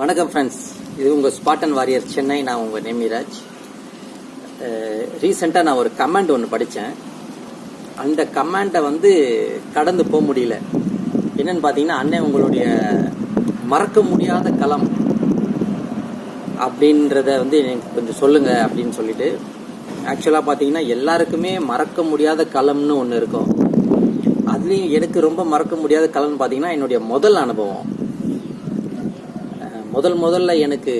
வணக்கம் ஃப்ரெண்ட்ஸ் இது உங்கள் ஸ்பாட்டன் வாரியர் சென்னை நான் உங்கள் நேமிராஜ் ரீசெண்டாக நான் ஒரு கமெண்ட் ஒன்று படித்தேன் அந்த கமெண்ட்டை வந்து கடந்து போக முடியல. என்னன்னு பார்த்தீங்கன்னா அண்ணன் உங்களுடைய மறக்க முடியாத களம் அப்படின்றத வந்து எனக்கு கொஞ்சம் சொல்லுங்கள் அப்படின்னு சொல்லிட்டு ஆக்சுவலாக பார்த்தீங்கன்னா எல்லாருக்குமே மறக்க முடியாத களம்னு ஒன்று இருக்கும். அதுலேயும் எனக்கு ரொம்ப மறக்க முடியாத களம்னு பார்த்தீங்கன்னா என்னுடைய முதல் அனுபவம். முதல் முதல்ல எனக்கு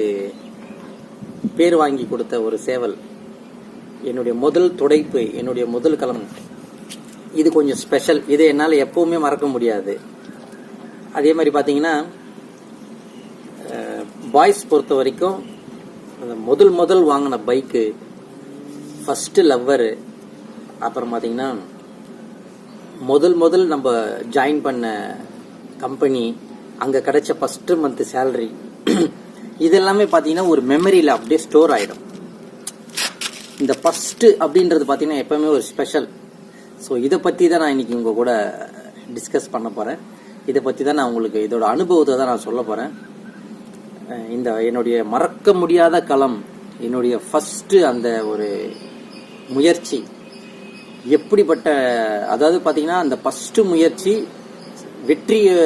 பேர் வாங்கி கொடுத்த ஒரு சேவல் என்னுடைய முதல் துடைப்பு என்னுடைய முதல் கலம். இது கொஞ்சம் ஸ்பெஷல் இதை என்னால் எப்பவுமே மறக்க முடியாது. அதே மாதிரி பார்த்தீங்கன்னா பாய்ஸ் பொறுத்த வரைக்கும் அந்த முதல் முதல் வாங்கின பைக்கு ஃபஸ்ட்டு லவ்வரு அப்புறம் பார்த்தீங்கன்னா முதல் முதல் நம்ம ஜாயின் பண்ண கம்பெனி அங்கே கிடைச்ச ஃபஸ்ட்டு மந்த்து சேலரி இதெல்லாமே பார்த்தீங்கன்னா ஒரு மெமரியில் அப்படியே ஸ்டோர் ஆகிடும் இந்த ஃபஸ்ட்டு அப்படின்றது பார்த்தீங்கன்னா எப்பவுமே ஒரு ஸ்பெஷல் ஸோ இதை பற்றி தான் நான் இன்னைக்கு உங்கள் கூட டிஸ்கஸ் பண்ண போகிறேன் இதை பற்றி தான் நான் உங்களுக்கு இதோட அனுபவத்தை தான் நான் சொல்ல போகிறேன் இந்த என்னுடைய மறக்க முடியாத களம் என்னுடைய ஃபஸ்ட்டு அந்த ஒரு முயற்சி எப்படிப்பட்ட அதாவது பார்த்தீங்கன்னா அந்த ஃபஸ்ட்டு முயற்சி வெற்றியை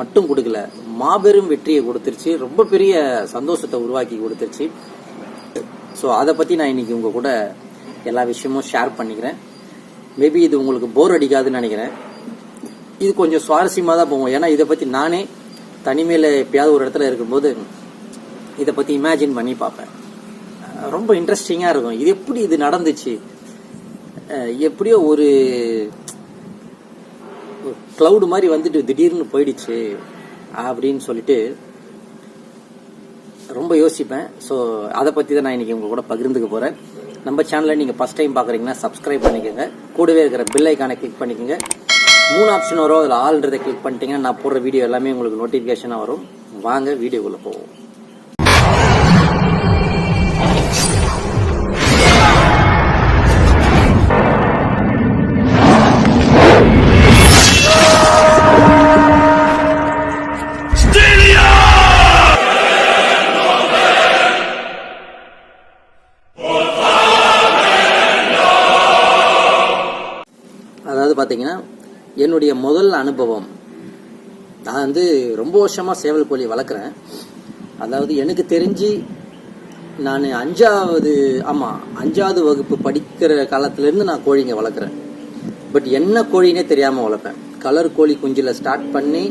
மட்டும் கொடுக்கல மாபெரும் வெற்றியை கொடுத்துருச்சு. ரொம்ப பெரிய சந்தோஷத்தை உருவாக்கி கொடுத்துருச்சு. ஸோ அதை பற்றி நான் இன்னைக்கு உங்கள் கூட எல்லா விஷயமும் ஷேர் பண்ணிக்கிறேன். மேபி இது உங்களுக்கு போர் அடிக்காதுன்னு நினைக்கிறேன். இது கொஞ்சம் சுவாரஸ்யமாக தான் போகும். ஏன்னா இதை பற்றி நானே தனிமையில் எப்பயாவது ஒரு இடத்துல இருக்கும்போது இதை பற்றி இமேஜின் பண்ணி பார்ப்பேன். ரொம்ப இன்ட்ரெஸ்டிங்காக இருக்கும். இது எப்படி இது நடந்துச்சு? எப்படியோ ஒரு க்ளவுடு மாதிரி வந்துட்டு திடீர்னு போயிடுச்சு அப்படின்னு சொல்லிட்டு ரொம்ப யோசிப்பேன். ஸோ அதை பற்றி தான் நான் இன்றைக்கி உங்கள் கூட பகிர்ந்துக்க போகிறேன் நம்ம சேனலை நீங்கள் ஃபஸ்ட் டைம் பார்க்குறீங்கன்னா சப்ஸ்கிரைப் பண்ணிக்கோங்க. கூடவே இருக்கிற பில் ஐக்கானை கிளிக் பண்ணிக்கோங்க. மூணு ஆப்ஷன் வரும் அதில் ஆல்ன்றதை கிளிக் பண்ணிட்டீங்கன்னா நான் போடுற வீடியோ எல்லாமே உங்களுக்கு நோட்டிஃபிகேஷனாக வரும். வாங்க வீடியோக்குள்ளே போவோம். பார்த்தீங்கன்னா என்னுடைய முதல் அனுபவம். நான் வந்து ரொம்ப வருஷமாக சேவல் கோழி வளர்க்குறேன். அதாவது எனக்கு தெரிஞ்சு நான் அஞ்சாவது ஆமாம் அஞ்சாவது வகுப்பு படிக்கிற காலத்துலேருந்து நான் கோழிங்க வளர்க்குறேன். பட் என்ன கோழினே தெரியாமல் வளர்ப்பேன். கலர் கோழி குஞ்சில் ஸ்டார்ட் பண்ணி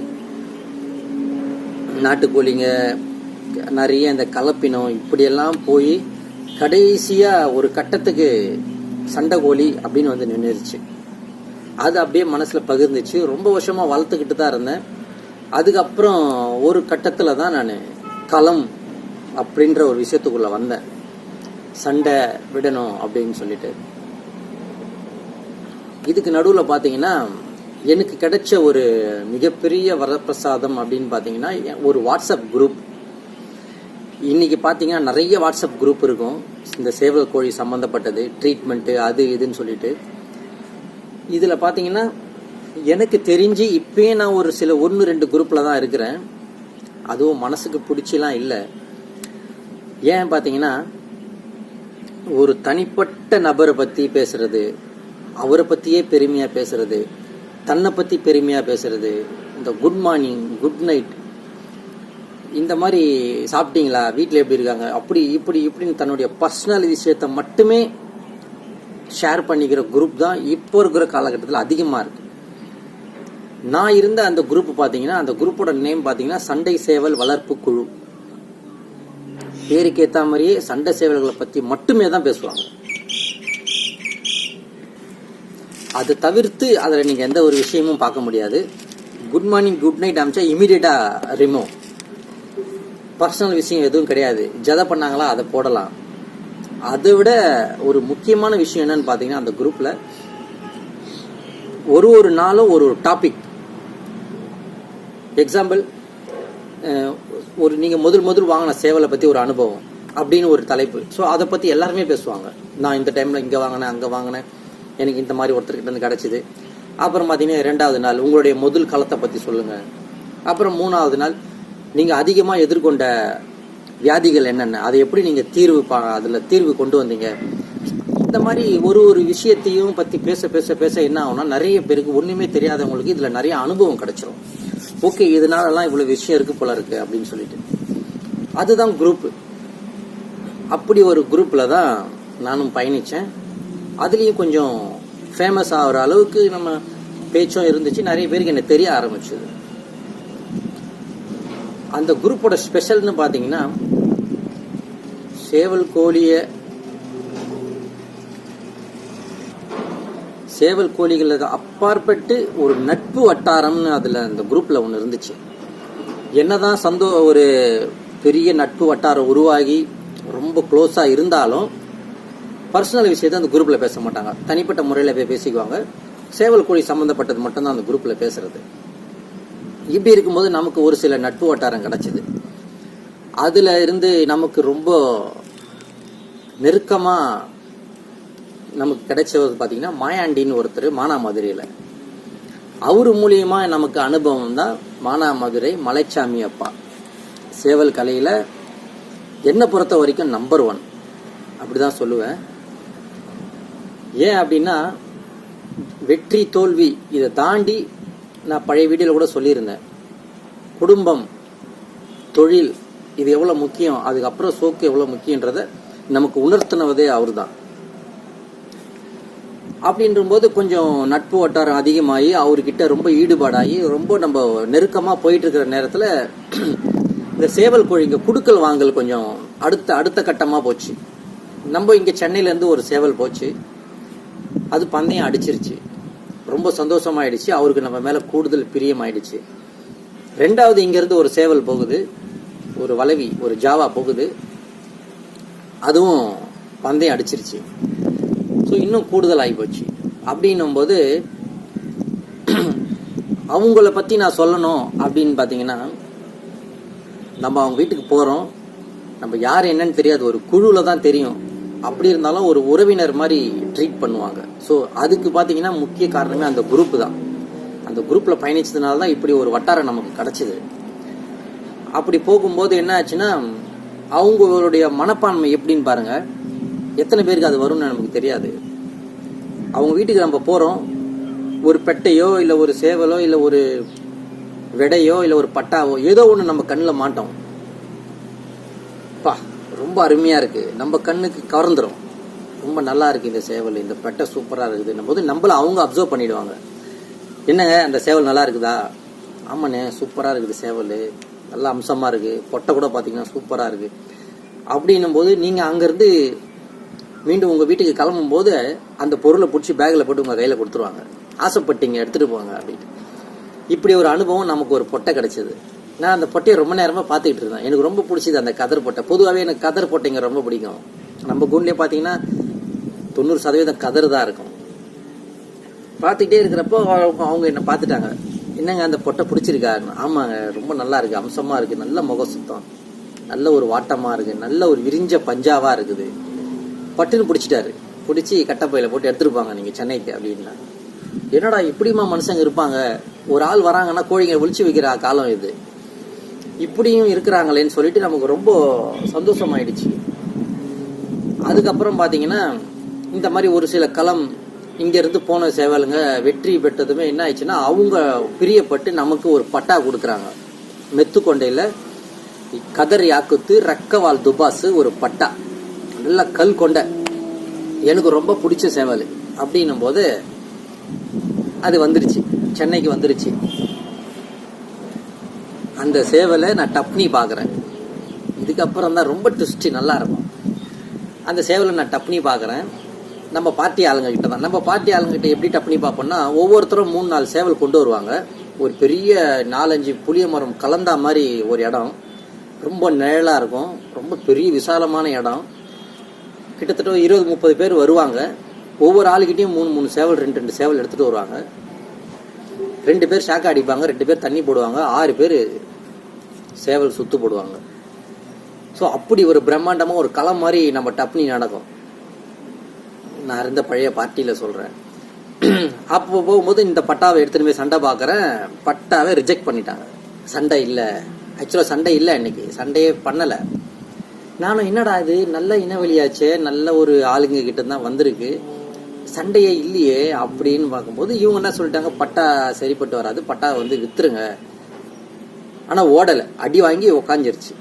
நாட்டுக்கோழிங்க நிறைய இந்த கலப்பினம் இப்படியெல்லாம் போய் கடைசியாக ஒரு கட்டத்துக்கு சண்டை கோழி அப்படின்னு வந்து நின்றுருச்சு அது அப்படியே மனசில் பகிர்ந்துச்சு. ரொம்ப வருஷமாக வளர்த்துக்கிட்டு தான் இருந்தேன். அதுக்கப்புறம் ஒரு கட்டத்தில் தான் நான் களம் அப்படின்ற ஒரு விஷயத்துக்குள்ளே வந்தேன். சண்டை விடணும் அப்படின்னு சொல்லிட்டு. இதுக்கு நடுவில் பார்த்தீங்கன்னா எனக்கு கிடைச்ச ஒரு மிகப்பெரிய வரப்பிரசாதம் அப்படின்னு பார்த்தீங்கன்னா ஒரு வாட்ஸ்அப் குரூப். இன்னைக்கு பார்த்தீங்கன்னா நிறைய வாட்ஸ்அப் குரூப் இருக்கும். இந்த சேவல் கோழி சம்மந்தப்பட்டது ட்ரீட்மெண்ட்டு அது இதுன்னு சொல்லிட்டு. இதில் பார்த்தீங்கன்னா எனக்கு தெரிஞ்சு இப்பயே நான் ஒரு சில ஒன்று ரெண்டு குரூப்பில் தான் இருக்கிறேன். அதுவும் மனசுக்கு பிடிச்சிலாம் இல்லை. ஏன் பார்த்தீங்கன்னா ஒரு தனிப்பட்ட நபரை பற்றி பேசுறது அவரை பற்றியே பெருமையாக பேசுறது தன்னை பற்றி பெருமையாக பேசுறது இந்த குட் மார்னிங் குட் நைட் இந்த மாதிரி சாப்பிட்டீங்களா? வீட்டில் எப்படி இருக்காங்க? அப்படி இப்படி இப்படின்னு தன்னுடைய பர்சனல் விஷயத்தை மட்டுமே ஷேர் பண்ணிக்கிற குரூப் தான் இப்போ இருக்கிற காலகட்டத்தில் அதிகமாக இருக்கு. நான் இருந்த அந்த குரூப் பார்த்தீங்கன்னா அந்த குரூப்போட நேம் பார்த்தீங்கன்னா சண்டை சேவல் வளர்ப்பு குழு. பேருக்கு ஏற்ற மாதிரியே சண்டை சேவல்களை பற்றி மட்டுமே தான் பேசுவாங்க. அது தவிர்த்து அதில் நீங்கள் எந்த ஒரு விஷயமும் பார்க்க முடியாது. குட் மார்னிங் குட் நைட் அமிச்சா இமீடியட்டாக ரிமூவ் பர்சனல் விஷயம் எதுவும் கிடையாது. ஜதை பண்ணாங்களா அதை போடலாம். அதை விட ஒரு முக்கியமான விஷயம் என்னன்னு பார்த்தீங்கன்னா அந்த குரூப்பில் ஒரு ஒரு நாளும் ஒரு ஒரு டாபிக் எக்ஸாம்பிள் ஒரு நீங்கள் முதல் முதல் வாங்கின சேவலை பற்றி ஒரு அனுபவம் அப்படின்னு ஒரு தலைப்பு. ஸோ அதை பற்றி எல்லாருமே பேசுவாங்க. நான் இந்த டைமில் இங்கே வாங்கினேன் அங்கே வாங்கினேன். எனக்கு இந்த மாதிரி ஒருத்தர்கிட்ட இருந்து கிடச்சிது. அப்புறம் பார்த்தீங்கன்னா ரெண்டாவது நாள் உங்களுடைய முதல் களத்தை பற்றி சொல்லுங்கள் அப்புறம் மூணாவது நாள் நீங்கள் அதிகமாக எதிர்கொண்ட வியாதிகள் என்னென்ன? அதை எப்படி நீங்கள் தீர்வு பா அதில் தீர்வு கொண்டு வந்தீங்க? இந்த மாதிரி ஒரு ஒரு விஷயத்தையும் பற்றி பேச பேச பேச என்ன ஆகும்னா நிறைய பேருக்கு ஒன்றுமே தெரியாதவங்களுக்கு இதில் நிறைய அனுபவம் கிடைச்சிரும். ஓகே இதனாலலாம் இவ்வளோ விஷயம் இருக்குது போல இருக்குது அப்படின்னு சொல்லிட்டு. அதுதான் குரூப்பு அப்படி ஒரு குரூப்பில் தான் நானும் பயணித்தேன் அதுலேயும் கொஞ்சம் ஃபேமஸ் ஆகிற அளவுக்கு நம்ம பேச்சும் இருந்துச்சு. நிறைய பேருக்கு என்னை தெரிய ஆரம்பிச்சது. அந்த குரூப்போட ஸ்பெஷல்னு பார்த்தீங்கன்னா சேவல் கோழியை சேவல் கோழிகளுக்கு அப்பாற்பட்டு ஒரு நட்பு வட்டாரம்னு அதில் அந்த குரூப்பில் ஒன்று இருந்துச்சு. என்னதான் சந்தோ ஒரு பெரிய நட்பு வட்டாரம் உருவாகி ரொம்ப க்ளோஸாக இருந்தாலும் பர்சனல் விஷயத்தை அந்த குரூப்பில் பேச மாட்டாங்க. தனிப்பட்ட முறையில் போய் பேசிக்குவாங்க. சேவல் கோழி சம்மந்தப்பட்டது மட்டும்தான் அந்த குரூப்பில் பேசுறது. இப்படி இருக்கும்போது நமக்கு ஒரு சில நட்பு வட்டாரம் கிடைச்சிது. அதில் இருந்து நமக்கு ரொம்ப நெருக்கமாக நமக்கு கிடைச்சது பார்த்தீங்கன்னா மாயாண்டின்னு ஒருத்தர் மானாமதுரையில். அவர் மூலியமாக நமக்கு அனுபவம் தான் மானாமதுரை மலைச்சாமி அப்பா. சேவல் கலையில் என்னை பொறுத்த வரைக்கும் நம்பர் ஒன் அப்படிதான் சொல்லுவேன். ஏன் அப்படின்னா வெற்றி தோல்வி இதை தாண்டி நான் பழைய வீடியோவில் கூட சொல்லியிருந்தேன். குடும்பம் தொழில் இது எவ்வளோ முக்கியம் அதுக்கப்புறம் சோக்கு எவ்வளோ முக்கியன்றத நமக்கு உணர்த்தினதே அவர் தான் அப்படின்றபோது கொஞ்சம் நட்பு வட்டாரம் அதிகமாகி அவர்கிட்ட ரொம்ப ஈடுபாடாகி ரொம்ப நம்ம நெருக்கமாக போயிட்டு இருக்கிற நேரத்தில் இந்த சேவல் கோழிங்க குடுக்கல் வாங்கல் கொஞ்சம் அடுத்த அடுத்த கட்டமாக போச்சு. நம்ம இங்கே சென்னையிலேருந்து ஒரு சேவல் போச்சு. அது பந்தயம் அடிச்சிருச்சு. ரொம்ப சந்தோஷமாயிடுச்சு. அவருக்கு நம்ம மேலே கூடுதல் பிரியம் ஆயிடுச்சு ரெண்டாவது இங்கேருந்து ஒரு சேவல் போகுது. ஒரு வளவி ஒரு ஜாவா போகுது. அதுவும் பந்தயம் அடிச்சிருச்சு. ஸோ இன்னும் கூடுதல் ஆகிப்போச்சு அப்படின்னும் போது அவங்கள பற்றி நான் சொல்லணும் அப்படின்னு பார்த்தீங்கன்னா நம்ம அவங்க வீட்டுக்கு போகிறோம் நம்ம யார் என்னன்னு தெரியாது. ஒரு குழுவில் தான் தெரியும். அப்படி இருந்தாலும் ஒரு உறவினர் மாதிரி ட்ரீட் பண்ணுவாங்க. ஸோ அதுக்கு பார்த்தீங்கன்னா முக்கிய காரணமே அந்த குரூப் தான். அந்த குரூப்பில் பயணிச்சதுனால தான் இப்படி ஒரு வட்டாரம் நமக்கு கிடச்சிது. அப்படி போகும்போது என்ன ஆச்சுன்னா அவங்களுடைய மனப்பான்மை எப்படின்னு பாருங்க. எத்தனை பேருக்கு அது வரும்னு நமக்கு தெரியாது. அவங்க வீட்டுக்கு நம்ம போகிறோம் ஒரு பெட்டையோ இல்லை ஒரு சேவலோ இல்லை ஒரு விடையோ இல்லை ஒரு பட்டாவோ ஏதோ ஒன்று நம்ம கண்ணில் மாட்டோம். ரொம்ப அருமையாக இருக்குது நம்ம கண்ணுக்கு கவர்ந்துடும் ரொம்ப நல்லா இருக்குது இந்த சேவல். இந்த பெட்டை சூப்பராக இருக்குதுன்னும் போது நம்மள அவங்க அப்சர்வ் பண்ணிவிடுவாங்க என்னங்க அந்த சேவல் நல்லா இருக்குதா? ஆமாண்ணே சூப்பராக இருக்குது சேவல். நல்லா அம்சமாக இருக்குது பொட்டை கூட பார்த்தீங்கன்னா சூப்பராக இருக்குது அப்படின்னும் போது நீங்கள் அங்கேருந்து மீண்டும் உங்கள் வீட்டுக்கு கிளம்பும் போது அந்த பொருளை பிடிச்சி பேக்கில் போட்டு உங்கள் கையில் கொடுத்துருவாங்க. ஆசைப்பட்டீங்க எடுத்துகிட்டு போங்க அப்படின்ட்டு. இப்படி ஒரு அனுபவம் நமக்கு ஒரு பொட்டை கிடச்சிது. நான் அந்த பொட்டையை ரொம்ப நேரமாக பார்த்துக்கிட்டு இருந்தேன். எனக்கு ரொம்ப பிடிச்சது அந்த கதர் பொட்டை. பொதுவாகவே எனக்கு கதர் பொட்டைங்க ரொம்ப பிடிக்கும். நம்ம கூண்டிலே பார்த்தீங்கன்னா தொண்ணூறு சதவீதம் கதர் தான் இருக்கும். பார்த்துக்கிட்டே இருக்கிறப்போ அவங்க என்னை பார்த்துட்டாங்க. என்னங்க அந்த பொட்டை பிடிச்சிருக்கா? ஆமாங்க ரொம்ப நல்லா இருக்குது அம்சமாக இருக்குது நல்ல முக சுத்தம். நல்ல ஒரு வாட்டமாக இருக்குது நல்ல ஒரு விரிஞ்ச பஞ்சாவாக இருக்குது. பட்டுன்னு பிடிச்சிட்டாரு. பிடிச்சி கட்டப்பையில் போட்டு எடுத்துருப்பாங்க. நீங்கள் சென்னைக்கு அப்படின்னா. என்னடா இப்படிமா மனுஷங்க இருப்பாங்க? ஒரு ஆள் வராங்கன்னா கோழிங்க ஒழிச்சு வைக்கிற காலம் இது. இப்படியும் இருக்கிறாங்களேன்னு சொல்லிட்டு நமக்கு ரொம்ப சந்தோஷமாயிடுச்சு. அதுக்கப்புறம் பார்த்தீங்கன்னா இந்த மாதிரி ஒரு சில களம் இங்கேருந்து போன சேவலுங்க வெற்றி பெற்றதுமே என்ன ஆயிடுச்சுன்னா அவங்க பிரியப்பட்டு நமக்கு ஒரு பட்டா கொடுக்குறாங்க. மெத்துக்கொண்டையில் கதர் யாக்குத்து ரெக்கவால் துபாசு ஒரு பட்டா. நல்ல கல் கொண்ட. எனக்கு ரொம்ப பிடிச்ச சேவல். அப்படின்னும் போது அது வந்துருச்சு. சென்னைக்கு வந்துருச்சு. அந்த சேவலை நான் டப்னி பார்க்குறேன் இதுக்கப்புறம் தான் ரொம்ப ட்விஸ்ட்டு நல்லா இருக்கும். அந்த சேவலை நான் டப்னி பார்க்குறேன் நம்ம பார்ட்டி ஆளுங்கக்கிட்ட தான். நம்ம பார்ட்டி ஆளுங்கிட்ட எப்படி டப்னி பார்ப்போம்னா ஒவ்வொருத்தரும் மூணு நாலு சேவல் கொண்டு வருவாங்க. ஒரு பெரிய நாலஞ்சு புளிய மரம் கலந்தா மாதிரி ஒரு இடம். ரொம்ப நிழலாக இருக்கும். ரொம்ப பெரிய விசாலமான இடம். கிட்டத்தட்ட இருபது முப்பது பேர் வருவாங்க. ஒவ்வொரு ஆளுக்கிட்டையும் மூணு மூணு சேவல் ரெண்டு ரெண்டு சேவல் எடுத்துகிட்டு வருவாங்க. ரெண்டு பேர் ஷாக்கா அடிப்பாங்க ரெண்டு பேர் தண்ணி போடுவாங்க ஆறு பேர் சேவல் சுத்து போடுவாங்க. ஸோ அப்படி ஒரு பிரம்மாண்டமாக ஒரு களம் மாதிரி நம்ம டப்னி நடக்கும். நான் இருந்த பழைய பார்ட்டியில் சொல்கிறேன் அப்போ போகும்போது இந்த பட்டாவை எடுத்துன்னு போய் சண்டை பார்க்குறேன். பட்டாவை ரிஜெக்ட் பண்ணிட்டாங்க. சண்டை இல்லை. ஆக்சுவலாக சண்டை இல்லை இன்னைக்கு சண்டையே பண்ணலை. நானும் என்னடா இது? நல்ல இனவெளியாச்சே. நல்ல ஒரு ஆளுங்க கிட்ட தான் வந்திருக்கு. சண்டையே இல்லையே அப்படின்னு பார்க்கும்போது இவங்க என்ன சொல்லிட்டாங்க பட்டா சரிப்பட்டு வராது பட்டா வந்து வித்துருங்க. ஆனால் ஓடலை. அடி வாங்கி உக்காஞ்சிருச்சு.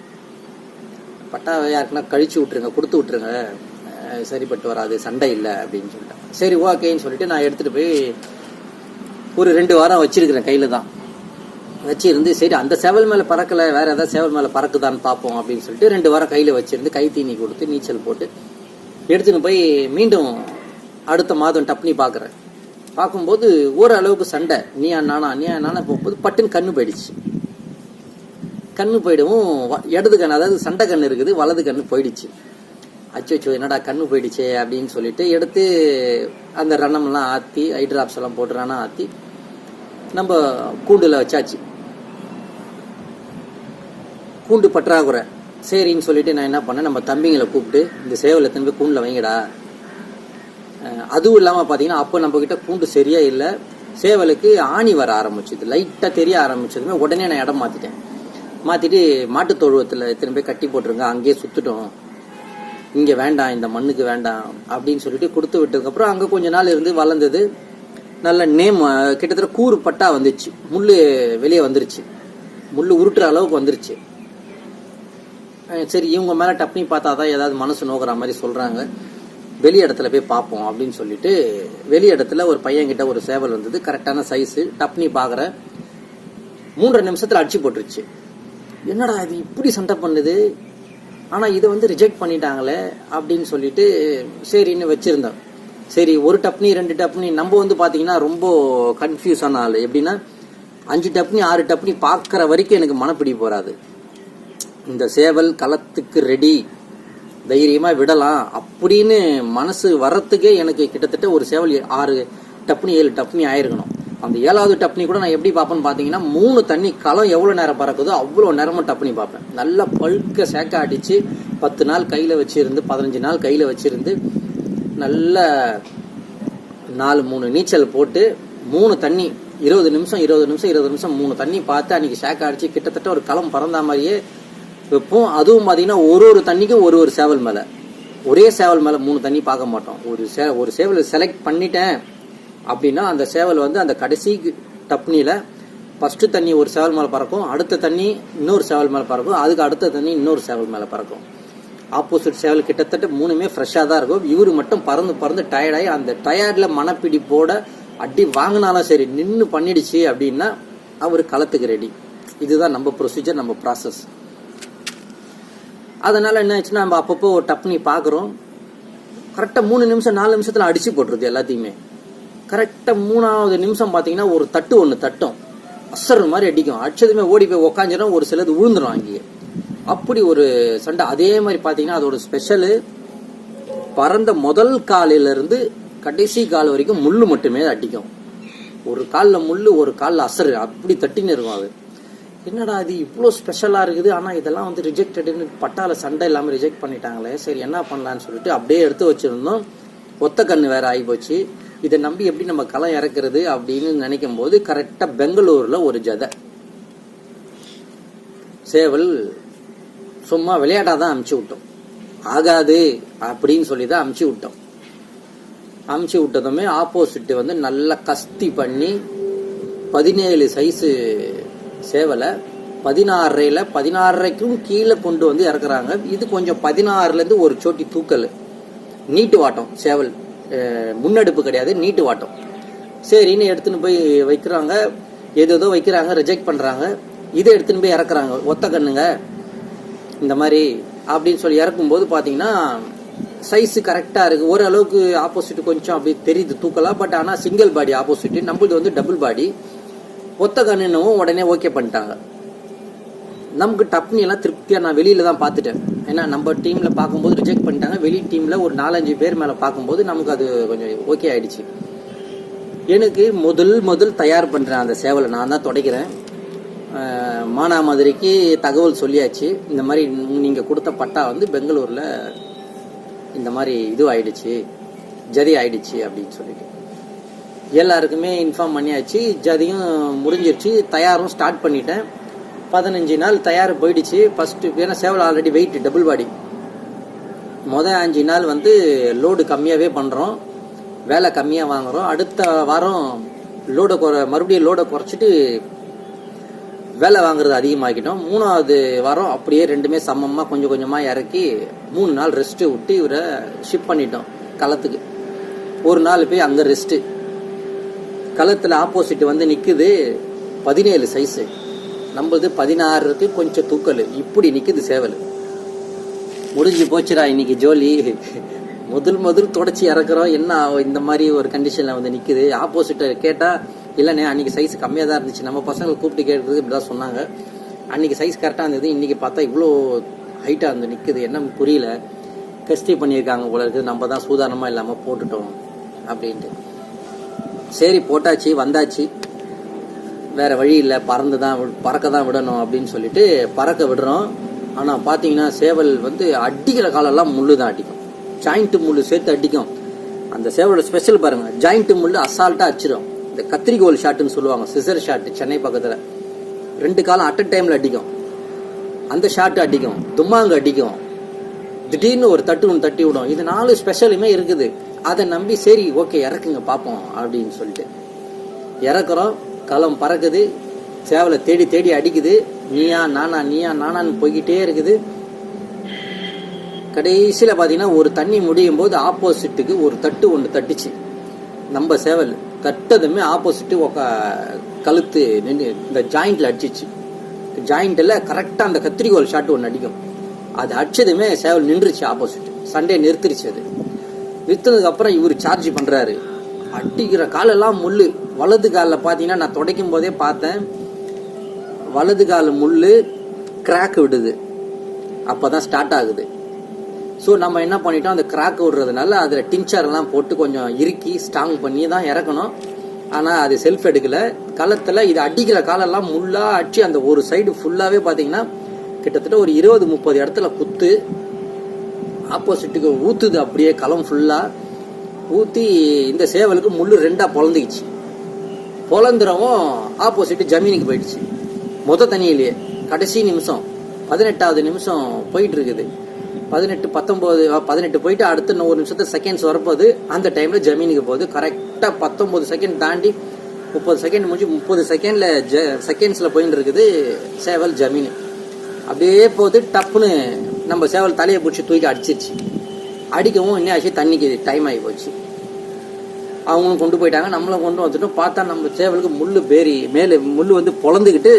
பட்டா யாருக்குன்னா கழிச்சு விட்டுருங்க கொடுத்து விட்டுருங்க. சரிப்பட்டு வராது சண்டை இல்லை அப்படின்னு சொல்லிட்டேன் சரி ஓகேன்னு சொல்லிட்டு நான் எடுத்துகிட்டு போய் ஒரு ரெண்டு வாரம் வச்சிருக்கிறேன் கையில் தான். வச்சிருந்து சரி அந்த சேவல் மேலே பறக்கலை வேற ஏதாவது சேவல் மேலே பறக்குதான்னு பார்ப்போம் அப்படின்னு சொல்லிட்டு ரெண்டு வாரம் கையில் வச்சிருந்து கை தீனி கொடுத்து நீச்சல் போட்டு எடுத்துன்னு போய் மீண்டும் அடுத்த மாதம் டப்னி பார்க்குறேன். பார்க்கும்போது ஓரளவுக்கு சண்டை. நீயா நானா நீயா நானா போகும்போது பட்டுன்னு கண்ணு போயிடுச்சு. கண்ணு போயிடவும் வ- இடது கண் அதாவது சண்டை கண் இருக்குது வலது கண்ணு போயிடுச்சு. அச்சோ என்னடா கண்ணு போயிடுச்சே அப்படின்னு சொல்லிட்டு எடுத்து அந்த ரணம்லாம் ஆற்றி ஹைட்ராப்ஸ் எல்லாம் போட்டு ரணம் ஆற்றி நம்ம கூண்டில் வச்சாச்சு. கூண்டு பற்றாக்குறை. சரின்னு சொல்லிட்டு நான் என்ன பண்ணேன் நம்ம தம்பிங்களை கூப்பிட்டு இந்த சேவலை திரும்பி கூண்டில் வைங்கடா. அதுவும் இல்லாமல் பார்த்தீங்கன்னா அப்போ நம்மக்கிட்ட பூண்டு கூண்டு சரியா இல்லை. சேவலுக்கு ஆணி வர ஆரம்பிச்சது. லைட்டாக தெரிய ஆரம்பிச்சதுமே உடனே நான் இடம் மாற்றிட்டேன் மாற்றிட்டு மாட்டுத் தொழுவத்தில் திரும்பி கட்டி போட்டுருங்க அங்கேயே சுற்றுட்டோம் இங்கே வேண்டாம் இந்த மண்ணுக்கு வேண்டாம் அப்படின்னு சொல்லிட்டு கொடுத்து விட்டதுக்கப்புறம் அங்கே கொஞ்ச நாள் இருந்து வளர்ந்தது. நல்ல நேம் கிட்டத்தட்ட கூறு பட்டா வந்துச்சு. முள் வெளியே வந்துருச்சு. முள் உருட்டுற அளவுக்கு வந்துருச்சு. சரி இவங்க மேலே டப்னி பார்த்தா தான் ஏதாவது மனசு நோக்கிற மாதிரி சொல்கிறாங்க வெளி இடத்துல போய் பார்ப்போம் அப்படின்னு சொல்லிட்டு வெளி இடத்துல ஒரு பையன்கிட்ட ஒரு சேவல் வந்தது கரெக்டான சைஸு டப்னி பார்க்குற மூன்றரை நிமிஷத்தில் அடிச்சு போட்டுருச்சு. என்னடா இது இப்படி சண்டை பண்ணுது? ஆனால் இதை வந்து ரிஜெக்ட் பண்ணிட்டாங்களே அப்படின்னு சொல்லிட்டு சரின்னு வச்சுருந்தோம் சரி ஒரு டப்னி ரெண்டு டப்னி நம்ம வந்து பார்த்தீங்கன்னா ரொம்ப கன்ஃபியூஸான ஆள். எப்படின்னா அஞ்சு டப்னி ஆறு டப்னி பார்க்குற வரைக்கும் எனக்கு மனப்பிடி போகாது இந்த சேவல் களத்துக்கு ரெடி தைரியமா விடலாம் அப்படின்னு மனசு வர்றதுக்கே எனக்கு கிட்டத்தட்ட ஒரு சேவல் ஆறு டப்னி ஏழு டப்னி ஆயிருக்கணும். அந்த ஏழாவது டப்னி கூட நான் எப்படி பார்ப்பேன்னு பார்த்தீங்கன்னா மூணு தண்ணி களம் எவ்வளோ நேரம் பறக்குதோ அவ்வளோ நேரமும் டப்னி பார்ப்பேன். நல்லா பழுக்க சேக்க அடித்து பத்து நாள் கையில் வச்சிருந்து பதினஞ்சு நாள் கையில் வச்சிருந்து நல்ல நாலு மூணு நீச்சல் போட்டு மூணு தண்ணி இருபது நிமிஷம் இருபது நிமிஷம் இருபது நிமிஷம் மூணு தண்ணி பார்த்து அன்றைக்கி ஷேக் அடித்து கிட்டத்தட்ட ஒரு களம் பறந்த மாதிரியே வைப்போம் அதுவும் பார்த்தீங்கன்னா ஒரு ஒரு தண்ணிக்கும் ஒரு ஒரு சேவல் மேலே. ஒரே சேவல் மேலே மூணு தண்ணி பார்க்க மாட்டோம். ஒரு சே ஒரு சேவலை செலக்ட் பண்ணிட்டேன் அப்படின்னா அந்த சேவல் வந்து அந்த கடைசி டப்னியில் ஃபஸ்ட்டு தண்ணி ஒரு சேவல் மேலே பறக்கும் அடுத்த தண்ணி இன்னொரு சேவல் மேலே பறக்கும் அதுக்கு அடுத்த தண்ணி இன்னொரு சேவல் மேலே பறக்கும். ஆப்போசிட் சேவல் கிட்டத்தட்ட மூணுமே ஃப்ரெஷ்ஷாக தான் இருக்கும். இவரு மட்டும் பறந்து பறந்து டயர்டாகி அந்த டயர்டில் மனப்பிடிப்போட அடி வாங்கினாலும் சரி நின்று பண்ணிடுச்சு அப்படின்னா அவர் களத்துக்கு ரெடி இதுதான் நம்ம ப்ரொசீஜர் நம்ம ப்ராசஸ் அதனால என்ன ஆச்சுன்னா நம்ம அப்பப்போ ஒரு டப்னி பார்க்குறோம் கரெக்டாக மூணு நிமிஷம் நாலு நிமிஷத்தில் அடிச்சு போட்டுருது எல்லாத்தையுமே. கரெக்டாக மூணாவது நிமிஷம் பார்த்தீங்கன்னா ஒரு தட்டு ஒன்று தட்டும். அசர் மாதிரி அடிக்கும். அடிச்சதுமே ஓடி போய் உக்காஞ்சிடும் ஒரு சிலது விழுந்துடும் அங்கேயே. அப்படி ஒரு சண்டை. அதே மாதிரி பார்த்தீங்கன்னா அதோட ஸ்பெஷலு பறந்த முதல் காலில இருந்து கடைசி கால் வரைக்கும் முள்ளு மட்டுமே அடிக்கும். ஒரு காலில் முள்ளு ஒரு காலில் அசரு. அப்படி தட்டின்னு இருக்கும் அது. என்னடா இது இவ்வளோ ஸ்பெஷலாக இருக்குது? ஆனால் இதெல்லாம் வந்து ரிஜெக்டடுன்னு பட்டால சண்டை இல்லாமல் ரிஜெக்ட் பண்ணிட்டாங்களே. சரி என்ன பண்ணலான்னு சொல்லிட்டு அப்படியே எடுத்து வச்சுருந்தோம். ஒத்த கண்ணு வேற ஆகிப்போச்சு இதை நம்பி எப்படி நம்ம களம் இறக்குறது அப்படின்னு நினைக்கும் போது கரெக்டாக பெங்களூரில் ஒரு ஜதை. சேவல் சும்மா விளையாட்டாக தான் அமுச்சு விட்டோம். ஆகாது அப்படின்னு சொல்லி தான் அமுச்சு விட்டோம். அமுச்சு விட்டதுமே ஆப்போசிட் வந்து நல்லா கஸ்தி பண்ணி பதினேழு சைஸு சேவலை பதினாறையில் பதினாறரைக்கும் கீழே கொண்டு வந்து இறக்குறாங்க. இது கொஞ்சம் பதினாறுலேருந்து ஒரு சோட்டி தூக்கல். நீட்டு வாட்டம் சேவல் முன்னெடுப்பு கிடையாது நீட்டு வாட்டம். சரின்னு எடுத்துன்னு போய் வைக்கிறாங்க. ஏதோ வைக்கிறாங்க ரிஜெக்ட் பண்ணுறாங்க இதை எடுத்துன்னு போய் இறக்குறாங்க. ஒத்த கண்ணுங்க. இந்த மாதிரி அப்படின்னு சொல்லி இறக்கும்போது பார்த்தீங்கன்னா சைஸு கரெக்டாக இருக்குது ஓரளவுக்கு ஆப்போசிட் கொஞ்சம் அப்படி தெரியுது தூக்கலாம் பட் ஆனால் சிங்கிள் பாடி ஆப்போசிட் நம்மளுது வந்து டபுள் பாடி ஒத்த உடனே ஓகே பண்ணிட்டாங்க. நமக்கு டப்னி எல்லாம் திருப்தியாக நான் வெளியில் தான் பார்த்துட்டேன். ஏன்னா நம்ம டீமில் பார்க்கும்போது ரிஜெக்ட் பண்ணிட்டாங்க. வெளி டீமில் ஒரு நாலஞ்சு பேர் மேலே பார்க்கும்போது நமக்கு அது கொஞ்சம் ஓகே ஆயிடுச்சு. எனக்கு முதல் முதல் தயார் பண்ணுறேன் அந்த சேவலை நான் தான் தொடக்கிறேன். மானாமதுரைக்கு தகவல் சொல்லியாச்சு. இந்த மாதிரி நீங்கள் கொடுத்த பட்டா வந்து பெங்களூரில் இந்த மாதிரி இது ஆயிடுச்சு ஜதி ஆயிடுச்சு அப்படின்னு சொல்லிட்டு. எல்லாருக்குமே இன்ஃபார்ம் பண்ணியாச்சு. ஜதியும் முடிஞ்சிருச்சு. தயாரும் ஸ்டார்ட் பண்ணிட்டேன். பதினஞ்சு நாள் தயார் போயிடுச்சு. ஃபஸ்ட்டு ஏன்னா சேவல் ஆல்ரெடி வெயிட் டபுள் பாடி மொதல் அஞ்சு நாள் வந்து லோடு கம்மியாகவே பண்ணுறோம் வேலை கம்மியாக வாங்குகிறோம் அடுத்த வாரம் லோடை குறை மறுபடியும் லோடை குறைச்சிட்டு வேலை வாங்குறது அதிகமாக்கிட்டோம். மூணாவது வாரம் அப்படியே ரெண்டுமே சமமாக கொஞ்சம் கொஞ்சமாக இறக்கி மூணு நாள் ரெஸ்ட்டு விட்டு இவரை ஷிஃப்ட் பண்ணிட்டோம். களத்துக்கு. ஒரு நாள் போய் அங்கே ரெஸ்ட்டு களத்தில் ஆப்போசிட் வந்து நிற்குது பதினேழு சைஸு நம்மளது பதினாறுக்கு கொஞ்சம் தூக்கல். இப்படி நிற்குது சேவல். முடிஞ்சு போச்சுடா இன்னைக்கு ஜோலி. முதல் முதல் தொடச்சி இறக்குறோம். என்ன இந்த மாதிரி ஒரு கண்டிஷனில் வந்து நிற்குது ஆப்போசிட்டை கேட்டால் இல்லைண்ணே அன்றைக்கி சைஸ் கம்மியாக தான் இருந்துச்சு. நம்ம பசங்களை கூப்பிட்டு கேட்குறது இப்படி தான் சொன்னாங்க அன்றைக்கி சைஸ் கரெக்டாக இருந்தது. இன்றைக்கி பார்த்தா இவ்வளோ ஹைட்டாக இருந்து நிற்குது என்ன புரியல. கஸ்டி பண்ணியிருக்காங்க போல இருக்குது. நம்ம தான் சூதானமாக இல்லாமல் போட்டுட்டோம். அப்படின்ட்டு. சரி போட்டாச்சு வந்தாச்சு. வேற வழி இல்லை பறந்து தான் வி- பறக்க தான் விடணும் அப்படின்னு சொல்லிட்டு பறக்க விடுறோம். ஆனால் பார்த்தீங்கன்னா சேவல் வந்து அடிக்கிற காலெல்லாம் முள்ளு தான் அடிக்கும். ஜாயிண்ட்டு முள்ளு சேர்த்து அடிக்கும். அந்த சேவலோட ஸ்பெஷல் பாருங்க ஜாயிண்ட்டு முள்ளு அசால்ட்டாக அடிச்சிடும் இந்த கத்திரிக்கோல் ஷாட்டுன்னு சொல்லுவாங்க சிசர் ஷாட் சென்னை பக்கத்தில். ரெண்டு காலம் அட் அ டைமில் அடிக்கும். அந்த ஷாட்டு அடிக்கும் தும்மாங்கு அடிக்கும். திடீர்னு ஒரு தட்டு ஒன்று தட்டி விடும். இது நாலு ஸ்பெஷலுமே இருக்குது. அதை நம்பி சரி ஓகே இறக்குங்க பார்ப்போம் அப்படின்னு சொல்லிட்டு. இறக்குறோம் களம் பறக்குது சேவலை தேடி தேடி அடிக்குது. நீயா நானா நீயா நானான்னு போய்கிட்டே இருக்குது. கடைசியில் பார்த்தீங்கன்னா ஒரு தண்ணி முடியும் போது ஆப்போசிட்டுக்கு ஒரு தட்டு ஒன்று தட்டுச்சு. நம்ம சேவல் தட்டதுமே ஆப்போசிட்டு உக்கா கழுத்து நின்று இந்த ஜாயிண்டில் அடிச்சிச்சு. ஜாயிண்டில் கரெக்டாக அந்த கத்திரிக்கோல் ஷாட் ஒன்று அடிக்கும். அது அடிச்சதுமே சேவல் நின்றுச்சு ஆப்போசிட் சண்டே நிறுத்திருச்சு அது. நிறுத்தினதுக்கு அப்புறம் இவர் சார்ஜ் பண்றாரு. அடிக்கிற காலெல்லாம் முள் வலது காலில் பார்த்தீங்கன்னா நான் துடைக்கும் போதே பார்த்தேன். வலது கால் முள் கிராக் விடுது. அப்போ தான் ஸ்டார்ட் ஆகுது. ஸோ நம்ம என்ன பண்ணிட்டோம்? அந்த கிராக் விடுறதுனால அதில் டின்ச்சர்லாம் போட்டு கொஞ்சம் இறுக்கி ஸ்ட்ராங் பண்ணி தான் இறக்கணும். ஆனால் அது செல்ஃப் எடுக்கலை. களத்தில் இது அடிக்கிற காலெல்லாம் முள்ளாக அடிச்சு அந்த ஒரு சைடு ஃபுல்லாகவே பார்த்தீங்கன்னா கிட்டத்தட்ட ஒரு இருபது முப்பது இடத்துல குத்து. ஆப்போசிட்டுக்கு ஊத்துது அப்படியே களம் ஃபுல்லாக ஊற்றி இந்த சேவலுக்கு முள்ளு ரெண்டாக பொழந்துக்குச்சு. பொழந்துறவும் ஆப்போசிட் ஜமீனுக்கு போயிடுச்சு. மொத தண்ணியிலேயே. கடைசி நிமிஷம். பதினெட்டாவது நிமிஷம் போயிட்டு இருக்குது பதினெட்டு பத்தொம்போது பதினெட்டு போயிட்டு அடுத்த நூறு ஒரு செகண்ட்ஸ் வரப்போகுது அந்த டைம்ல ஜமீனுக்கு போகுது. கரெக்டாக பத்தொம்போது செகண்ட் தாண்டி முப்பது செகண்ட் முடிஞ்சு முப்பது செகண்ட்ல ஜ செகண்ட்ஸில் போயிட்டு இருக்குது சேவல் ஜமீன். அப்படியே போகுது டப்புன்னு நம்ம சேவல் தலையை பிடிச்சி தூக்கி அடிச்சிருச்சு. அடிக்கவும் இன்னும் தண்ணிக்கு டைம் ஆகி போச்சு. அவங்களும் கொண்டு போயிட்டாங்க. நம்மளும் கொண்டு வந்துட்டோம். பார்த்தா நம்ம சேவலுக்கு முள் பேரி மேலே முள் வந்து பொழந்துக்கிட்டு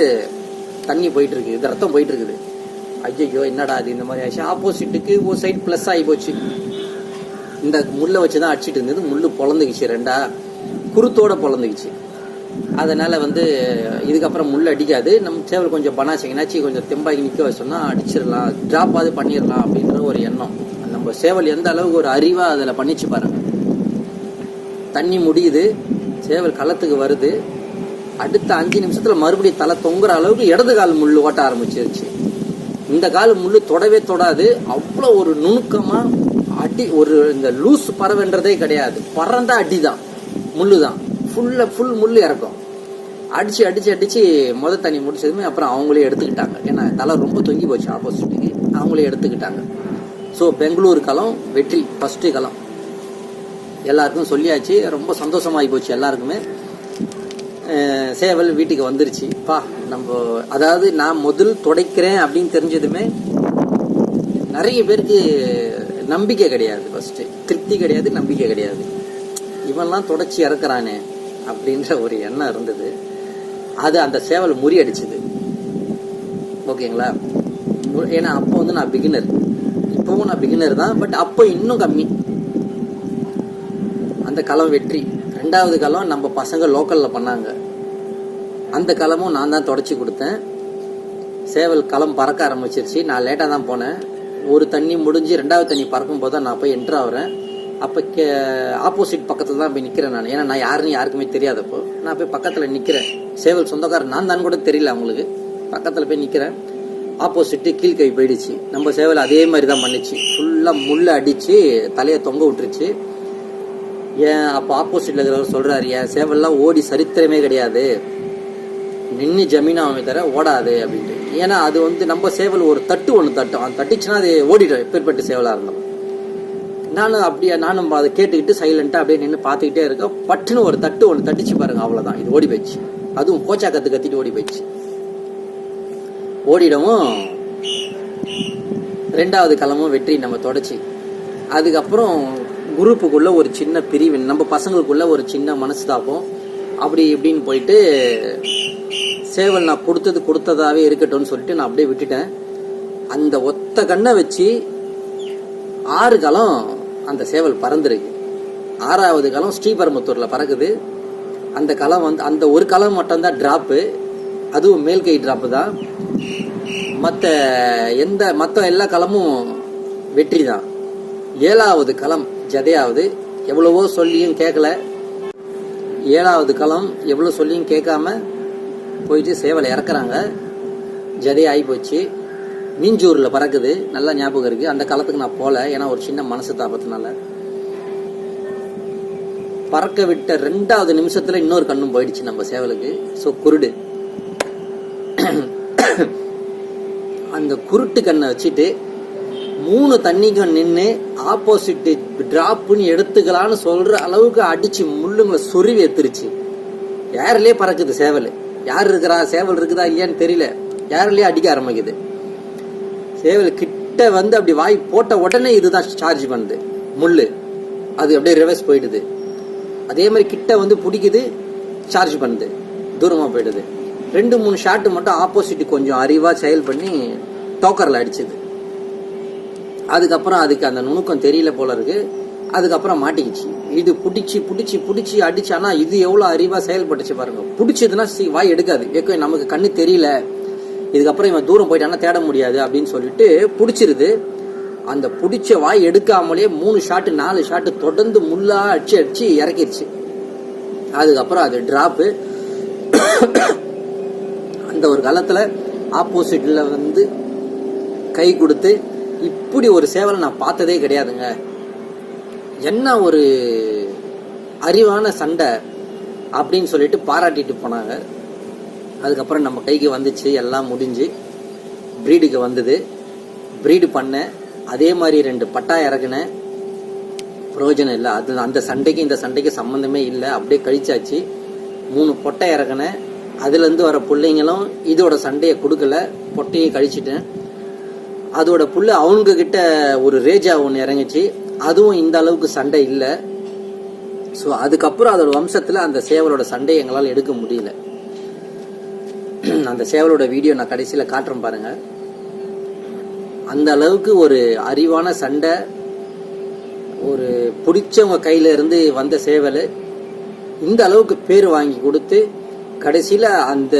தண்ணி போயிட்டு இருக்குது இது ரத்தம் போயிட்டு இருக்குது ஐயோ என்னடா அது இந்த மாதிரி ஆச்சு. ஆப்போசிட்டுக்கு ஒரு சைடு ப்ளஸ் ஆகி போச்சு. இந்த முள்ளை வச்சு தான் அடிச்சிட்டு இருந்தது. முள் பொழந்துக்குச்சு ரெண்டா. குருத்தோட பொழந்துக்குச்சு அதனால வந்து இதுக்கப்புறம் முள் அடிக்காது. நம்ம சேவல் கொஞ்சம் பண்ணாச்சிங்கனாச்சு கொஞ்சம் தெம்பாக்கி நிற்க வச்சோம்னா அடிச்சிடலாம். ட்ராப்பாவது பண்ணிடலாம் அப்படின்ற ஒரு எண்ணம். நம்ம சேவல் எந்த அளவுக்கு ஒரு அறிவாக அதில் பண்ணிச்சு பாருங்க. தண்ணி முடியுது சேவல் களத்துக்கு வருது. அடுத்த அஞ்சு நிமிஷத்தில் மறுபடியும் தலை தொங்குற அளவுக்கு இடது கால் முள் ஓட்ட ஆரம்பிச்சிருச்சு. இந்த கால் முள் தொடவே தொடாது. அவ்வளோ ஒரு நுணுக்கமாக அடி ஒரு இந்த லூஸ் பறவைன்றதே கிடையாது. பறந்தா அடி தான் முள்ளு தான் ஃபுல்ல ஃபுல் முள்ளு இறக்கும். அடிச்சு அடிச்சு அடிச்சு முத தண்ணி முடிச்சதுமே அப்புறம் அவங்களே எடுத்துக்கிட்டாங்க. ஏன்னா தலை ரொம்ப தொங்கி போச்சு ஆப்போசிட்டுக்கு அவங்களே எடுத்துக்கிட்டாங்க. ஸோ பெங்களூர் களம் வெற்றி ஃபஸ்ட்டு களம். எல்லாருக்கும் சொல்லியாச்சு. ரொம்ப சந்தோஷமாகி போச்சு எல்லாருக்குமே. சேவல் வீட்டுக்கு வந்துருச்சு. பா நம்ம அதாவது நான் முதல் துடைக்கிறேன் அப்படின்னு தெரிஞ்சதுமே நிறைய பேருக்கு நம்பிக்கை கிடையாது ஃபஸ்ட்டு திருப்தி கிடையாது நம்பிக்கை கிடையாது. இவன்லாம் தொடச்சி இறக்குறானே. அப்படின்ற ஒரு எண்ணம் இருந்தது. அது அந்த சேவல் முறியடிச்சுது. ஓகேங்களா? மு- ஏன்னா அப்போ வந்து நான் பிகினர் இப்போவும் நான் பிகினர் தான் பட் அப்போ இன்னும் கம்மி. அந்த களம் வெற்றி. ரெண்டாவது களம் நம்ம பசங்க லோக்கலில் பண்ணாங்க. அந்த களமும் நான் தான் தொடச்சி கொடுத்தேன். சேவல் களம் பறக்க ஆரம்பிச்சிருச்சு. நான் லேட்டாக தான் போனேன். ஒரு தண்ணி முடிஞ்சு ரெண்டாவது தண்ணி பறக்கும் போது தான் நான் போய் என்ட்ரு ஆகுறேன். அப்போ கே ஆப்போசிட் பக்கத்தில் தான் போய் நிற்கிறேன் நான். ஏன்னா நான் யாருன்னு யாருக்குமே தெரியாதப்போ நான் போய் பக்கத்தில் நிற்கிறேன் சேவல் சொந்தக்காரன் நான் தான் கூட தெரியல அவங்களுக்கு. பக்கத்தில் போய் நிற்கிறேன் ஆப்போசிட்டு கீழ்கை போயிடுச்சு. நம்ம சேவல் அதே மாதிரி தான் பண்ணிச்சு. ஃபுல்லாக முள்ளை அடித்து தலையை தொங்க விட்டுருச்சு. ஏன் அப்போ ஆப்போசிட்டில் இருக்கிறவர் சொல்கிறாரு என் சேவல்லாம் ஓடி சரித்திரமே கிடையாது. நின்று ஜமீனாவை தர ஓடாது அப்படின்ட்டு. ஏன்னா அது வந்து நம்ம சேவல் ஒரு தட்டு ஒன்று தட்டும். அது தட்டிச்சுன்னா அது ஓடிடும் எப்பேற்பட்ட சேவலாக இருந்தோம் நானும் அப்படியே நானும் அதை கேட்டுக்கிட்டு சைலண்ட்டாக அப்படியே நின்று பார்த்துக்கிட்டே இருக்கேன். பட்டுன்னு ஒரு தட்டு ஒன்று தட்டிச்சு பாருங்க அவ்வளோதான் இது ஓடி போயிடுச்சு. அதுவும் கோச்சா கற்று கத்திட்டு ஓடி போயிடுச்சு. ஓடிடவும் ரெண்டாவது களமும் வெற்றி நம்ம தொடச்சி. அதுக்கப்புறம் குரூப்புக்குள்ள ஒரு சின்ன பிரிவு நம்ம பசங்களுக்குள்ள ஒரு சின்ன மனஸ்தாபம். அப்படி இப்படின்னு போயிட்டு சேவல் நான் கொடுத்தது கொடுத்ததாவே இருக்கட்டும்னு சொல்லிட்டு நான் அப்படியே விட்டுட்டேன். அந்த ஒத்த கண்ணை வச்சு ஆறு களம் அந்த சேவல் பறந்துருக்கு ஆறாவது களம் ஸ்ரீபெரும்புத்தூர்ல பறக்குது. அந்த களம் வந்து அந்த ஒரு களம் மட்டும்தான் டிராப்பு அதுவும் மேல்கை ட்ராப்பு டிராப்பு தான். மற்ற எந்த மற்ற எல்லா களமும் வெற்றி தான். ஏழாவது களம் ஜதையாவது. எவ்வளவோ சொல்லியும் கேட்கல ஏழாவது களம் எவ்வளோ சொல்லியும் கேட்காம போயிட்டு சேவலை இறக்குறாங்க. ஜதையாகி போச்சு. மீஞ்சூரில் பறக்குது. நல்லா ஞாபகம் இருக்குது அந்த காலத்துக்கு நான் போகல ஏன்னா ஒரு சின்ன மனசு தாபத்தினால. பறக்க விட்ட ரெண்டாவது நிமிஷத்தில் இன்னொரு கண்ணும் போயிடுச்சு நம்ம சேவலுக்கு. ஸோ குருடு. அந்த குருட்டு கண்ணை வச்சுட்டு மூணு தண்ணிக்கும் நின்று ஆப்போசிட்டு ட்ராப்புன்னு எடுத்துக்கலான்னு சொல்கிற அளவுக்கு அடிச்சு முள்ளுங்களை சொருவி எடுத்துருச்சு. ஏர்லயே பறக்குது சேவல்? யார் இருக்கிறா? சேவல் இருக்குதா? இல்லையான்னு தெரியல. ஏர்லயே அடிக்க ஆரம்பிக்குது? சேவல் கிட்ட வந்து அப்படி வாய் போட்ட உடனே இதுதான் சார்ஜ் பண்ணுது. முள்ளு. அது அப்படியே ரிவர்ஸ் போயிடுது. அதே மாதிரி கிட்ட வந்து பிடிக்குது சார்ஜ் பண்ணுது. தூரமாக போயிடுது. ரெண்டு மூணு ஷாட்டு மட்டும் ஆப்போசிட் கொஞ்சம் அறிவாக செயல் பண்ணி டோக்கரில் அடிச்சுது. அதுக்கப்புறம் அதுக்கு அந்த நுணுக்கம் தெரியல போல இருக்கு. அதுக்கப்புறம் மாட்டிக்கிச்சு. இது பிடிச்சி பிடிச்சி பிடிச்சி அடிச்சானா இது எவ்வளோ அறிவாக செயல்பட்டுச்சு பாருங்க. பிடிச்சதுன்னா சி- வாய் எடுக்காது. ஏக்க நமக்கு கண்ணு தெரியல. இதுக்கப்புறம் இவன் தூரம் போயிட்டான்னா தேட முடியாது அப்படின்னு சொல்லிட்டு பிடிச்சிருது. அந்த பிடிச்ச வாய் எடுக்காமலே மூணு ஷாட்டு நாலு ஷாட்டு தொடர்ந்து முள்ளா அடிச்சு அடிச்சு இறக்கிருச்சு. அதுக்கப்புறம் அது டிராப்பு அந்த ஒரு காலத்தில் ஆப்போசிட்டில் வந்து கை கொடுத்து இப்படி ஒரு சேவலை நான் பார்த்ததே கிடையாதுங்க. என்ன ஒரு அறிவான சண்டை அப்படின்னு சொல்லிட்டு பாராட்டிட்டு போனாங்க. அதுக்கப்புறம் நம்ம கைக்கு வந்துச்சு எல்லாம் முடிஞ்சு. ப்ரீடுக்கு வந்தது. ப்ரீடு பண்ணேன் அதே மாதிரி ரெண்டு பட்டா இறக்குனேன் பிரயோஜனம் இல்லை. அது அந்த சண்டைக்கு இந்த சண்டைக்கு சம்மந்தமே இல்லை. அப்படியே கழிச்சாச்சு. மூணு பொட்டை இறக்குனேன் அதுலேருந்து வர பிள்ளைங்களும் இதோட சண்டையை கொடுக்கல. பொட்டையை கழிச்சிட்டேன். அதோட புள்ள அவங்க கிட்ட ஒரு ரேஜா ஒன்று இறங்குச்சு. அதுவும் இந்த அளவுக்கு சண்டை இல்லை. ஸோ அதுக்கப்புறம் அதோட வம்சத்தில் அந்த சேவலோட சண்டையை எங்களால் எடுக்க முடியல. அந்த சேவலோட வீடியோ நான் கடைசியில் காட்டுறேன் பாருங்க. அந்த அளவுக்கு ஒரு அறிவான சண்டை ஒரு பிடிச்சவங்க கையில இருந்து வந்த சேவல் இந்த அளவுக்கு பேர் வாங்கி கொடுத்து கடைசியில் அந்த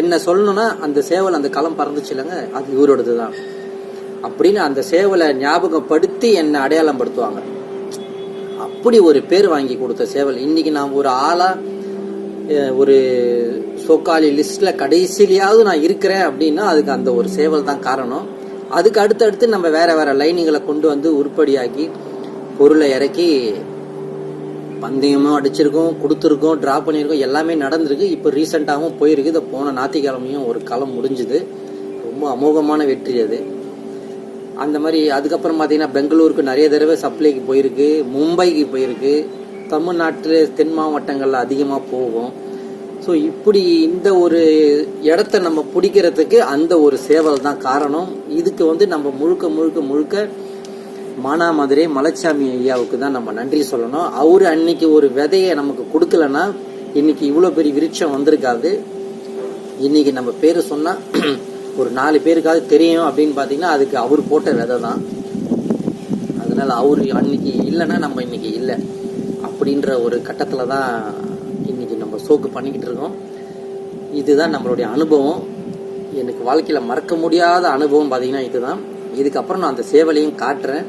என்ன சொல்லணும்னா அந்த சேவல் அந்த களம் பறந்துச்சு இல்லைங்க அது இவரோடது தான் அப்படின்னு அந்த சேவலை ஞாபகப்படுத்தி என்னை அடையாளம் படுத்துவாங்க அப்படி ஒரு பேர் வாங்கி கொடுத்த சேவல். இன்னைக்கு நான் ஒரு ஆளா ஒரு சோக்காலி லிஸ்ட்ல கடைசியிலையாவது நான் இருக்கிறேன் அப்படின்னா அதுக்கு அந்த ஒரு சேவல் தான் காரணம். அதுக்கு அடுத்தடுத்து நம்ம வேற வேற லைனிங்களை கொண்டு வந்து உருப்படியாக்கி பொருளை இறக்கி பந்தயமும் அடிச்சிருக்கோம் கொடுத்துருக்கோம் ட்ரா பண்ணியிருக்கோம் எல்லாமே நடந்திருக்கு. இப்போ ரீசெண்டாகவும் போயிருக்கு. இதை போன ஞாத்திக்கிழமையும் ஒரு களம் முடிஞ்சுது. ரொம்ப அமோகமான வெற்றி அது. அந்த மாதிரி அதுக்கப்புறம் பார்த்தீங்கன்னா பெங்களூருக்கு நிறைய தடவை சப்ளைக்கு போயிருக்கு மும்பைக்கு போயிருக்கு. தமிழ்நாட்டில் தென் மாவட்டங்களில் அதிகமாக போகும். ஸோ இப்படி இந்த ஒரு இடத்த நம்ம பிடிக்கிறதுக்கு அந்த ஒரு சேவல் தான் காரணம். இதுக்கு வந்து நம்ம முழுக்க முழுக்க முழுக்க மானாமதுரை மலைச்சாமி ஐயாவுக்கு தான் நம்ம நன்றி சொல்லணும். அவர் அன்னைக்கு ஒரு விதையை நமக்கு கொடுக்கலன்னா இன்னைக்கு இவ்வளோ பெரிய விருட்சம் வந்திருக்காது. இன்னைக்கு நம்ம பேர் சொன்னால் ஒரு நாலு பேருக்காவது தெரியும் அப்படின்னு பார்த்தீங்கன்னா அதுக்கு அவர் போட்ட விதை தான் அதனால் அவர் அன்னைக்கு இல்லைன்னா நம்ம இன்னைக்கு இல்லை. அப்படின்ற ஒரு கட்டத்தில் தான் சோக்கு பண்ணிக்கிட்டு இருக்கோம். இதுதான் நம்மளுடைய அனுபவம். எனக்கு வாழ்க்கையில் மறக்க முடியாத அனுபவம் பார்த்தீங்கன்னா இதுதான். இதுக்கப்புறம் நான் அந்த சேவலையும் காட்டுறேன்.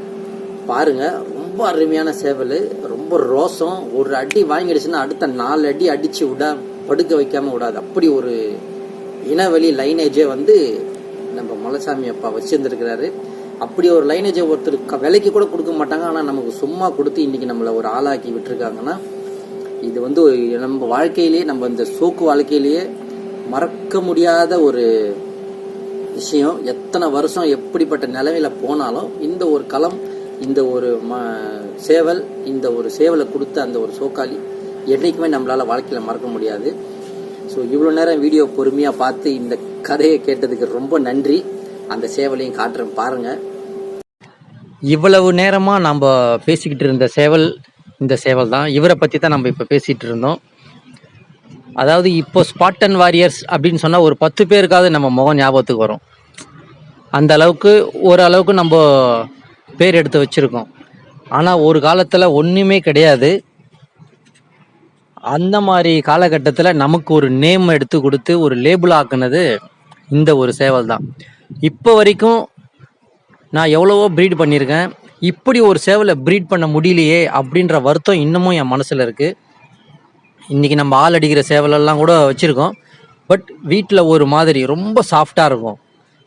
பாருங்கள் ரொம்ப அருமையான சேவல் ரொம்ப ரோசம். ஒரு அடி வாங்கிடுச்சுன்னா அடுத்த நாலு அடி அடித்து விட படுக்க வைக்காமல் விடாது. அப்படி ஒரு இனவெளி லைனேஜே வந்து நம்ம மலைசாமி அப்பா வச்சுருந்துருக்கிறாரு. அப்படி ஒரு லைனேஜை ஒருத்தர் விலைக்கு கூட கொடுக்க மாட்டாங்க. ஆனால் நமக்கு சும்மா கொடுத்து இன்றைக்கி நம்மளை ஒரு ஆளாக்கி விட்டுருக்காங்கன்னா இது வந்து நம்ம வாழ்க்கையிலேயே நம்ம இந்த சோக்கு வாழ்க்கையிலேயே மறக்க முடியாத ஒரு விஷயம். எத்தனை வருஷம் எப்படிப்பட்ட நிலைமையில போனாலும் இந்த ஒரு களம் இந்த ஒரு ம சேவல் இந்த ஒரு சேவலை கொடுத்த அந்த ஒரு சோக்காளி என்றைக்குமே நம்மளால் வாழ்க்கையில் மறக்க முடியாது. ஸோ இவ்வளோ நேரம் வீடியோ பொறுமையாக பார்த்து இந்த கதையை கேட்டதுக்கு ரொம்ப நன்றி. அந்த சேவலையும் காட்டுறேன் பாருங்கள் இவ்வளவு நேரமாக நம்ம பேசிக்கிட்டு இருந்த சேவல் இந்த சேவல் தான். இவரை பற்றி தான் நம்ம இப்போ பேசிகிட்டு இருந்தோம் அதாவது இப்போ ஸ்பாட்டன் வாரியர்ஸ் அப்படின்னு சொன்னால் ஒரு பத்து பேருக்காவது நம்ம முகம் ஞாபகத்துக்கு வரும். அந்த அளவுக்கு ஓரளவுக்கு நம்ம பேர் எடுத்து வச்சுருக்கோம். ஆனால் ஒரு காலத்தில் ஒன்றுமே கிடையாது. அந்த மாதிரி காலகட்டத்தில் நமக்கு ஒரு நேம் எடுத்து கொடுத்து ஒரு லேபிள் ஆக்குனது இந்த ஒரு சேவல் தான். இப்போ வரைக்கும் நான் எவ்வளவோ ப்ரீட் பண்ணியிருக்கேன். இப்படி ஒரு சேவலை ப்ரீட் பண்ண முடியலையே அப்படின்ற வருத்தம் இன்னமும் என் மனசில் இருக்குது இன்றைக்கி நம்ம ஆள் அடிக்கிற சேவலெல்லாம் கூட வச்சுருக்கோம். பட் வீட்டில் ஒரு மாதிரி ரொம்ப சாஃப்டாக இருக்கும்.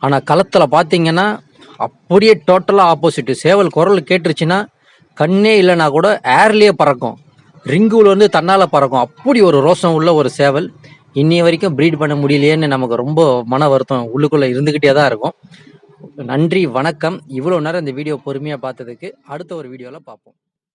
ஆனால் களத்தில் பார்த்தீங்கன்னா அப்படியே டோட்டலாக ஆப்போசிட்டு சேவல் குரல் கேட்டுருச்சுன்னா கண்ணே இல்லைனா கூட ஏர்லேயே பறக்கும். ரிங்குவில் வந்து தன்னால் பறக்கும். அப்படி ஒரு ரோசம் உள்ள ஒரு சேவல். இன்னி வரைக்கும் ப்ரீட் பண்ண முடியலையேன்னு நமக்கு ரொம்ப மன வருத்தம் உள்ளுக்குள்ளே இருந்துக்கிட்டே தான் இருக்கும். நன்றி வணக்கம். இவ்வளோ நேரம் இந்த வீடியோ பொறுமையாக பார்த்ததுக்கு அடுத்த ஒரு வீடியோவில் பார்ப்போம்.